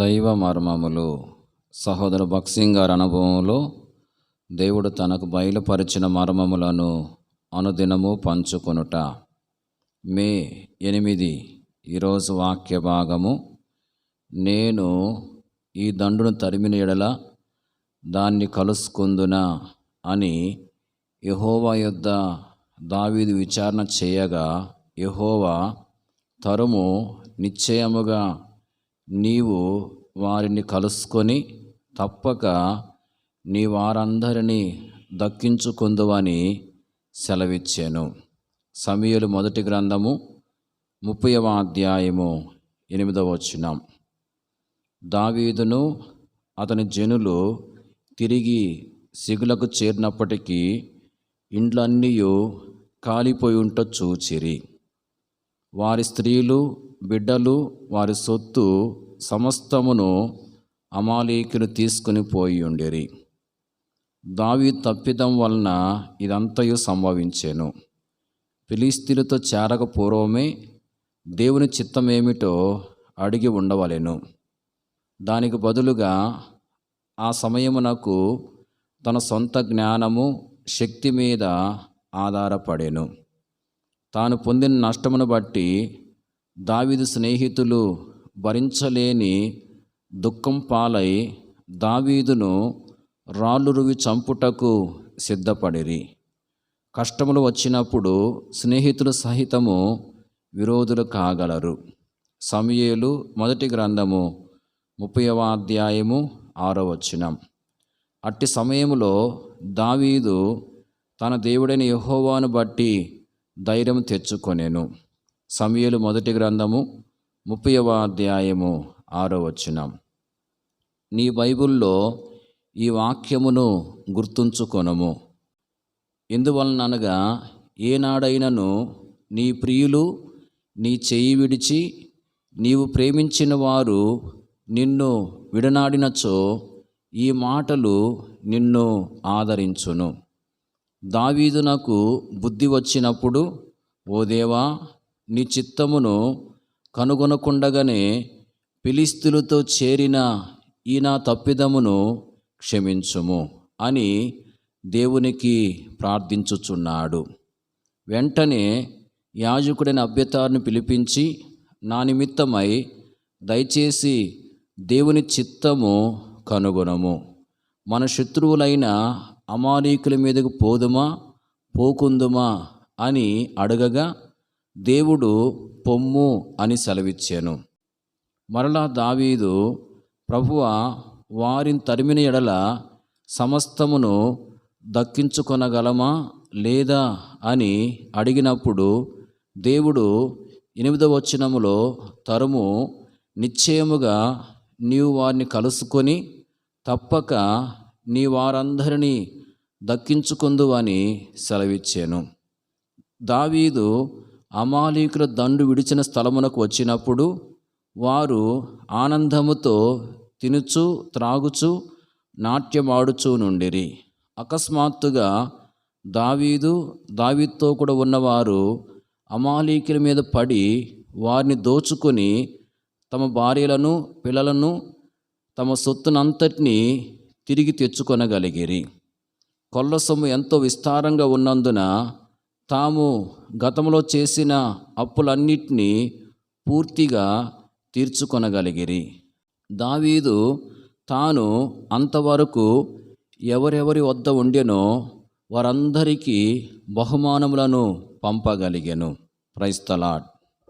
దైవ మర్మములు. సహోదర భక్సింగ్ గారి అనుభవంలో దేవుడు తనకు బయలుపరిచిన మర్మములను అనుదినము పంచుకొనుట. మే ఎనిమిది ఈరోజు వాక్య భాగము. నేను ఈ దండును తరిమిన ఎడల దాన్ని కలుసుకుందునా అని యహోవా యొద్ద దావీదు విచారణ చేయగా యహోవా తరుము నిశ్చయముగా నీవు వారిని కలుసుకొని తప్పక నీ వారందరినీ దక్కించుకుందువని సెలవిచ్చాను. సమీయులు మొదటి గ్రంథము ముప్పైవ అధ్యాయము ఎనిమిదవ వచనం. దావీదును అతని జనులు తిరిగి సిగులకు చేరినప్పటికీ ఇండ్లన్నీ కాలిపోయి ఉంట చూచిరి. వారి స్త్రీలు బిడ్డలు వారి సొత్తు సమస్తమును అమాలీకులు తీసుకుని పోయి ఉండేరి. దావి తప్పిదం వలన ఇదంతయు సంభవించాను. ఫిలిస్తీన్లతో చేరక పూర్వమే దేవుని చిత్తమేమిటో అడిగి ఉండవలెను. దానికి బదులుగా ఆ సమయమునకు తన సొంత జ్ఞానము శక్తి మీద ఆధారపడెను. తాను పొందిన నష్టమును బట్టి దావిది స్నేహితులు భరించలేని దుఃఖం పాలై దావీదును రాళ్ళురువి చంపుటకు సిద్ధపడిరి. కష్టములు వచ్చినప్పుడు స్నేహితులు సహితము విరోధులు కాగలరు. సమయేలు మొదటి గ్రంథము ముప్పైవ అధ్యాయము ఆరో వచనం. అట్టి సమయములో దావీదు తన దేవుడైన యహోవాను బట్టి ధైర్యం తెచ్చుకొనేను. సమయలు మొదటి గ్రంథము ముప్పైవ అధ్యాయము ఆరో వచనం. నీ బైబిల్లో ఈ వాక్యమును గుర్తుంచుకొనము. ఎందువలననగా ఏనాడైనను నీ ప్రియులు నీ చెయ్యి విడిచి నీవు ప్రేమించిన వారు నిన్ను విడనాడినచో ఈ మాటలు నిన్ను ఆదరించును. దావీదు నాకు బుద్ధి వచ్చినప్పుడు ఓ దేవా నీ చిత్తమును కనుగొనకుండగానే పిలిస్తులతో చేరిన ఈ నా తప్పిదమును క్షమించుము అని దేవునికి ప్రార్థించుచున్నాడు. వెంటనే యాజకుడైన అభ్యతారుని పిలిపించి నా నిమిత్తమై దయచేసి దేవుని చిత్తము కనుగొనము. మన శత్రువులైన అమాలీకుల మీదకు పోదుమా పోకుందుమా అని అడగగా దేవుడు పొమ్ము అని సెలవిచ్చాను. మరలా దావీదు ప్రభువ వారిని తరిమిన ఎడల సమస్తమును దక్కించుకొనగలమా లేదా అని అడిగినప్పుడు దేవుడు ఎనిమిదవ వచనములో తరుము నిశ్చయముగా నీవు వారిని కలుసుకొని తప్పక నీ వారందరినీ దక్కించుకుందు అని సెలవిచ్చాను. దావీదు అమాలీకుల దండు విడిచిన స్థలమునకు వచ్చినప్పుడు వారు ఆనందముతో తినుచు త్రాగుచు నాట్యమాడుచూ నుండిరి. అకస్మాత్తుగా దావీదు దావీతో కూడా ఉన్నవారు అమాలీకుల మీద పడి వారిని దోచుకొని తమ భార్యలను పిల్లలను తమ సొత్తునంతటినీ తిరిగి తెచ్చుకొనగలిగిరి. కొల్ల సొమ్ము ఎంతో విస్తారంగా ఉన్నందున తాము గతంలో చేసిన అప్పులన్నిటినీ పూర్తిగా తీర్చుకొనగలిగిరి. దావీదు తాను అంతవరకు ఎవరెవరి వద్ద ఉండెనో వారందరికీ బహుమానములను పంపగలిగెను. ప్రైస్తలాడ్